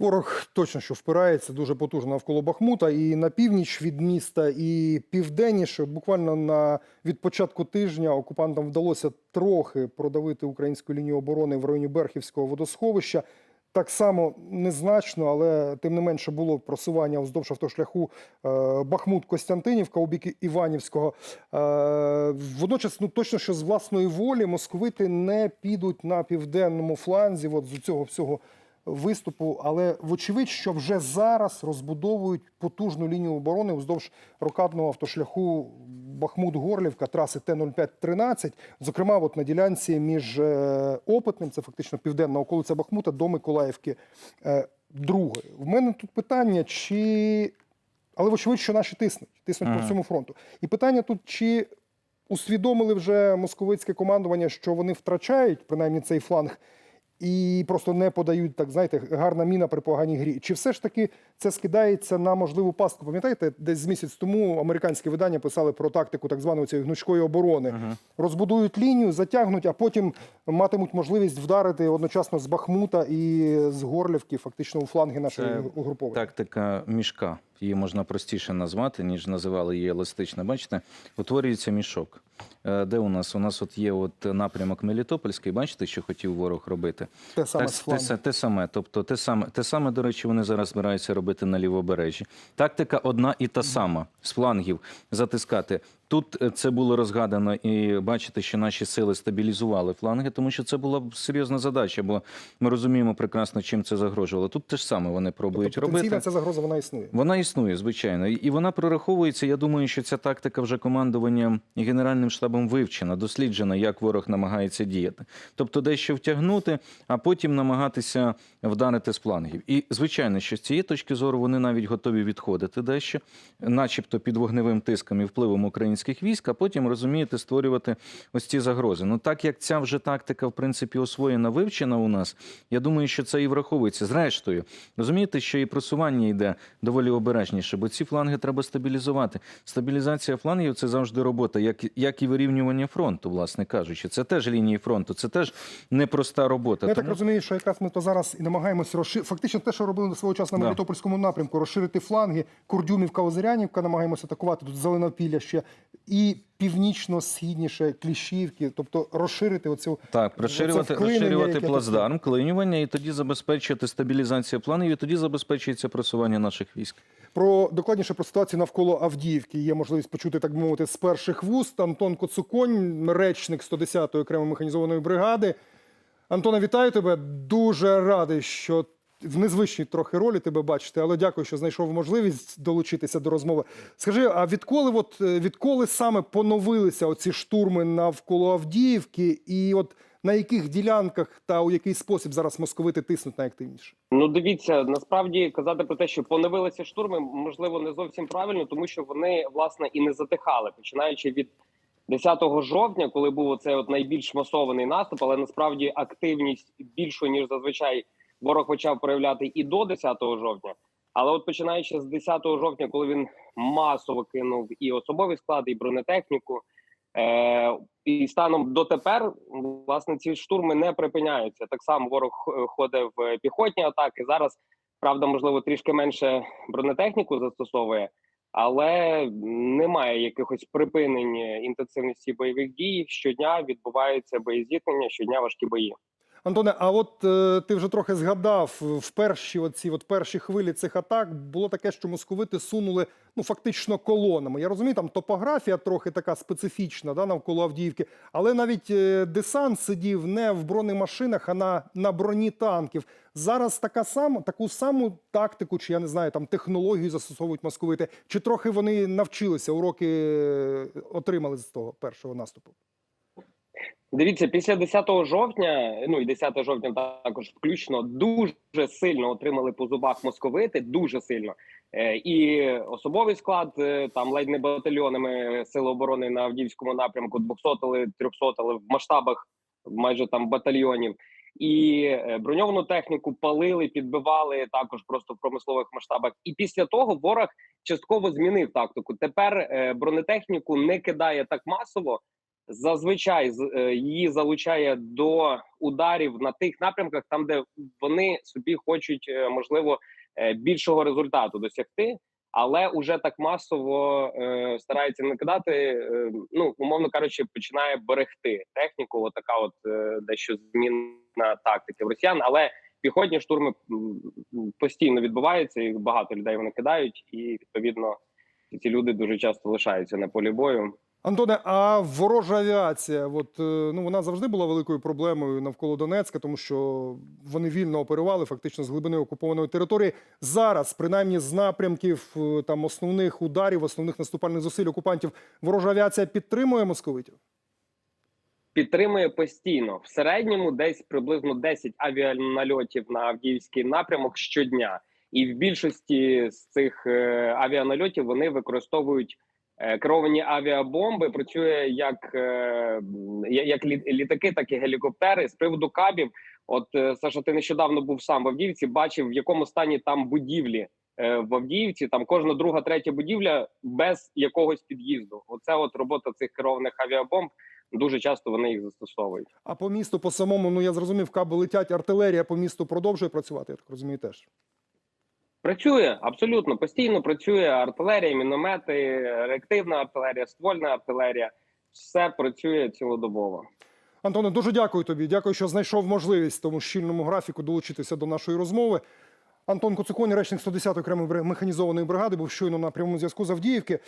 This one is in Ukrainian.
Ворог точно що впирається дуже потужно навколо Бахмута і на північ від міста, і південніше. Буквально на від початку тижня окупантам вдалося трохи продавити українську лінію оборони в районі Берхівського водосховища. Так само незначно, але тим не менше було просування вздовж автошляху е, Бахмут-Костянтинівка у бік Іванівського. Е, Водночас, ну точно, що з власної волі московити не підуть на південному фланзі. От з цього всього виступу, але вочевидь, що вже зараз розбудовують потужну лінію оборони вздовж рокадного автошляху Бахмут-Горлівка, траси Т-05-13, зокрема, от на ділянці між е, Опитним, це фактично південна околиця Бахмута, до Миколаївки е, другої. В мене тут питання, чи але вочевидь, що наші тиснуть, тиснуть по всьому фронту. І питання тут, чи усвідомили вже московицьке командування, що вони втрачають принаймні цей фланг, і просто не подають, так знаєте, гарна міна при поганій грі. Чи все ж таки це скидається на можливу пастку? Пам'ятаєте, десь з місяць тому американські видання писали про тактику так званої цієї гнучкої оборони. Розбудують лінію, затягнуть, а потім матимуть можливість вдарити одночасно з Бахмута і з Горлівки, фактично у фланги нашої Це угруповання. Тактика мішка. Її можна простіше назвати, ніж називали її еластична. Бачите, утворюється мішок. Е, Де у нас? У нас от є от напрямок Мелітопольський. Бачите, що хотів ворог робити? Те саме Так, те, те саме, тобто те саме, те саме, до речі, вони зараз збираються робити на лівобережжі. Тактика одна і та сама з флангів затискати. Тут е, це було розгадано, і бачите, що наші сили стабілізували фланги, тому що це була б серйозна задача, бо ми розуміємо прекрасно, чим це загрожувало. Тут те ж саме вони пробують Тобто робити. ця загроза вона існує. Вона існує, звичайно, і і вона прораховується. Я думаю, що ця тактика вже командуванням і генеральним штабом вивчена, досліджена, як ворог намагається діяти. Тобто дещо втягнути, а потім намагатися вдарити з флангів. І звичайно, що з цієї точки зору вони навіть готові відходити дещо, начебто під вогневим тиском і впливом українських військ, а потім розумієте, створювати ось ці загрози. Ну так як ця вже тактика, в принципі, освоєна, вивчена у нас, я думаю, що це і враховується. Зрештою, розумієте, що і просування йде доволі обережніше, бо ці фланги треба стабілізувати. Стабілізація флангів це завжди робота, як, як і вирівнювання фронту, власне кажучи. Це теж лінії фронту, це теж непроста робота. Я так розумію, що якраз ми то зараз і намагаємося розширити. Фактично те, що робили свого часу на Да. Мелітопольському напрямку, розширити фланги, Курдюмівка, Озерянівка, намагаємося атакувати тут Зеленопілля ще і північно-східніше Кліщівки, тобто розширити оцю Так, розширювати, розширювати яке плацдарм, клинювання, і тоді забезпечити стабілізацію планів, і тоді забезпечується просування наших військ. Про докладніше про ситуацію навколо Авдіївки є можливість почути, так би мовити, з перших вуст. Антон Коцуконь, речник 110-ї окремої механізованої бригади. Антона, вітаю тебе. Дуже радий, що в незвичній трохи ролі тебе бачити, але дякую, що знайшов можливість долучитися до розмови. Скажи, а відколи, от, е, відколи саме поновилися оці штурми навколо Авдіївки, і от на яких ділянках та у який спосіб зараз московити тиснуть найактивніше? Ну, дивіться, насправді казати про те, що поновилися штурми, можливо, не зовсім правильно, тому що вони власне і не затихали, починаючи від 10 жовтня, коли був оцей от найбільш масований наступ, але насправді активність більшу ніж зазвичай ворог почав проявляти і до 10 жовтня. Але от починаючи з 10 жовтня, коли він масово кинув і особові склади, і бронетехніку, е, і станом дотепер власне ці штурми не припиняються. Так само ворог х- ходить в піхотні атаки. Зараз правда, можливо, трішки менше бронетехніку застосовує, але немає якихось припинень інтенсивності бойових дій. Щодня відбуваються боєзіткнення, щодня важкі бої. Антоне, а от е, ти вже трохи згадав в перші оці от перші хвилі цих атак було таке, що московити сунули ну фактично колонами. Я розумію, там топографія трохи така специфічна да, навколо Авдіївки, але навіть е, десант сидів не в бронемашинах, а на, на броні танків. Зараз така сама таку саму тактику, чи я не знаю, там технологію застосовують московити, чи трохи вони навчилися, уроки е, отримали з того першого наступу. Дивіться, після 10 жовтня, ну і 10 жовтня також включно, дуже сильно отримали по зубах московити, дуже сильно. Е, і особовий склад е, там ледь не батальйонами сили оборони на Авдіївському напрямку, 200-ли, 300-ли в масштабах майже там батальйонів. І е, броньовану техніку палили, підбивали також просто в промислових масштабах. І після того ворог частково змінив тактику. Тепер бронетехніку не кидає так масово, зазвичай е, її залучає до ударів на тих напрямках, там де вони собі хочуть е, можливо е, більшого результату досягти. Але уже так масово е, старається не кидати. Е, ну умовно кажучи, починає берегти техніку. Отака, от е, дещо змінна тактики в росіян. Але піхотні штурми постійно відбуваються, і багато людей вони кидають, і відповідно ці люди дуже часто лишаються на полі бою. Антоне, а ворожа авіація, от, е, ну, вона завжди була великою проблемою навколо Донецька, тому що вони вільно оперували фактично з глибини окупованої території. Зараз, принаймні з напрямків е, там, основних ударів, основних наступальних зусиль окупантів, ворожа авіація підтримує московитів? підтримує постійно в середньому десь приблизно 10 авіанальотів на Авдіївський напрямок щодня, і в більшості з цих е, авіанальотів вони використовують керовані авіабомби. Працює як, е, як лі- літаки, так і гелікоптери. З приводу кабів, от е, Саша, ти нещодавно був сам в Авдіївці, бачив в якому стані там будівлі. е, В Авдіївці там кожна друга, третя будівля без якогось під'їзду. Оце от робота цих керованих авіабомб. Дуже часто вони їх застосовують. А по місту, по самому, ну я зрозумів, каби летять, артилерія по місту продовжує працювати, я так розумію, теж. Працює абсолютно постійно. Працює артилерія, міномети, реактивна артилерія, ствольна артилерія. Все працює цілодобово. Антоне, дуже дякую тобі. Дякую, що знайшов можливість тому щільному графіку долучитися до нашої розмови. Антон Коцуконь, речник 110 окремої механізованої бригади, був щойно на прямому зв'язку з Авдіївки.